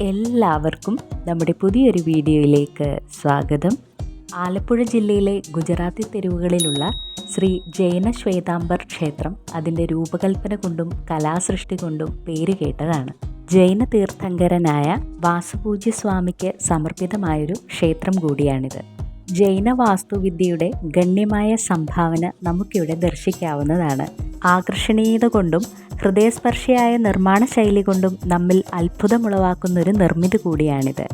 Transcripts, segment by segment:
എല്ലാവർക്കും നമ്മുടെ പുതിയൊരു വീഡിയോയിലേക്ക് സ്വാഗതം. ആലപ്പുഴ ജില്ലയിലെ ഗുജറാത്തി തെരുവുകളിലുള്ള ശ്രീ ജൈന ശ്വേതാംബർ ക്ഷേത്രം അതിന്റെ രൂപകൽപ്പന കൊണ്ടും കലാസൃഷ്ടി കൊണ്ടും പേരുകേട്ടതാണ് ജൈന തീർത്ഥങ്കരനായ വാസുപൂജ്യ സ്വാമിക്ക് സമർപ്പിതമായൊരു ക്ഷേത്രം കൂടിയാണിത്. ജൈന വാസ്തുവിദ്യയുടെ ഗണ്യമായ സംഭാവന നമുക്കിവിടെ ദർശിക്കാവുന്നതാണ്. ആകർഷണീയത കൊണ്ടും ഹൃദയസ്പർശിയായ നിർമ്മാണ ശൈലി കൊണ്ടും നമ്മിൽ അത്ഭുതമുളവാക്കുന്ന ഒരു നിർമ്മിതി കൂടിയാണിത്.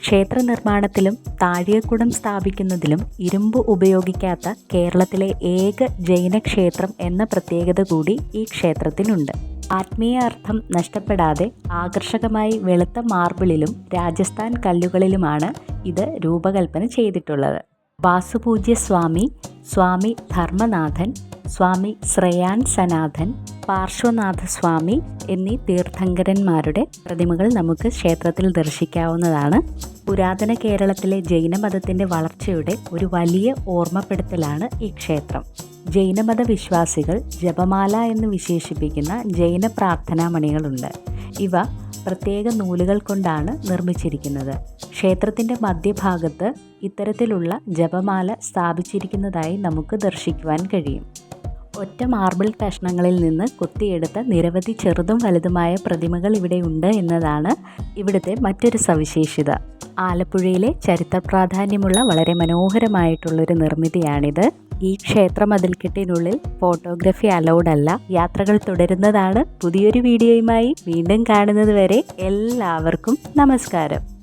ക്ഷേത്ര നിർമ്മാണത്തിലും താഴികക്കുടം സ്ഥാപിക്കുന്നതിലും ഇരുമ്പ് ഉപയോഗിക്കാത്ത കേരളത്തിലെ ഏക ജൈന ക്ഷേത്രം എന്ന പ്രത്യേകത കൂടി ഈ ക്ഷേത്രത്തിനുണ്ട്. ആത്മീയ അർത്ഥം നഷ്ടപ്പെടാതെ ആകർഷകമായി വെളുത്ത മാർബിളിലും രാജസ്ഥാൻ കല്ലുകളിലുമാണ് ഇത് രൂപകൽപ്പന ചെയ്തിട്ടുള്ളത്. വാസുപൂജ്യ സ്വാമി സ്വാമി ധർമ്മനാഥൻ സ്വാമി ശ്രേയാൻ സനാഥൻ പാർശ്വനാഥ സ്വാമി എന്നീ തീർത്ഥങ്കരന്മാരുടെ പ്രതിമകൾ നമുക്ക് ക്ഷേത്രത്തിൽ ദർശിക്കാവുന്നതാണ്. പുരാതന കേരളത്തിലെ ജൈനമതത്തിന്റെ വളർച്ചയുടെ ഒരു വലിയ ഓർമ്മപ്പെടുത്തലാണ് ഈ ക്ഷേത്രം. ജൈനമത വിശ്വാസികൾ ജപമാല എന്ന് വിശേഷിപ്പിക്കുന്ന ജൈന പ്രാർത്ഥനാമണികളുണ്ട്. ഇവ പ്രത്യേക നൂലുകൾ കൊണ്ടാണ് നിർമ്മിച്ചിരിക്കുന്നത്. ക്ഷേത്രത്തിന്റെ മധ്യഭാഗത്ത് ഇത്തരത്തിലുള്ള ജപമാല സ്ഥാപിച്ചിരിക്കുന്നതായി നമുക്ക് ദർശിക്കുവാൻ കഴിയും. ഒറ്റ മാർബിൾ കഷ്ണങ്ങളിൽ നിന്ന് കൊത്തിയെടുത്ത നിരവധി ചെറുതും വലുതുമായ പ്രതിമകൾ ഇവിടെ ഉണ്ട് എന്നതാണ് ഇവിടുത്തെ മറ്റൊരു സവിശേഷത. ആലപ്പുഴയിലെ ചരിത്ര പ്രാധാന്യമുള്ള വളരെ മനോഹരമായിട്ടുള്ളൊരു നിർമ്മിതിയാണിത്. ഈ ക്ഷേത്ര മതിൽക്കെട്ടിനുള്ളിൽ ഫോട്ടോഗ്രഫി അലൗഡ് അല്ല യാത്രകൾ തുടരുന്നതാണ്. പുതിയൊരു വീഡിയോയുമായി വീണ്ടും കാണുന്നത് വരെ എല്ലാവർക്കും നമസ്കാരം.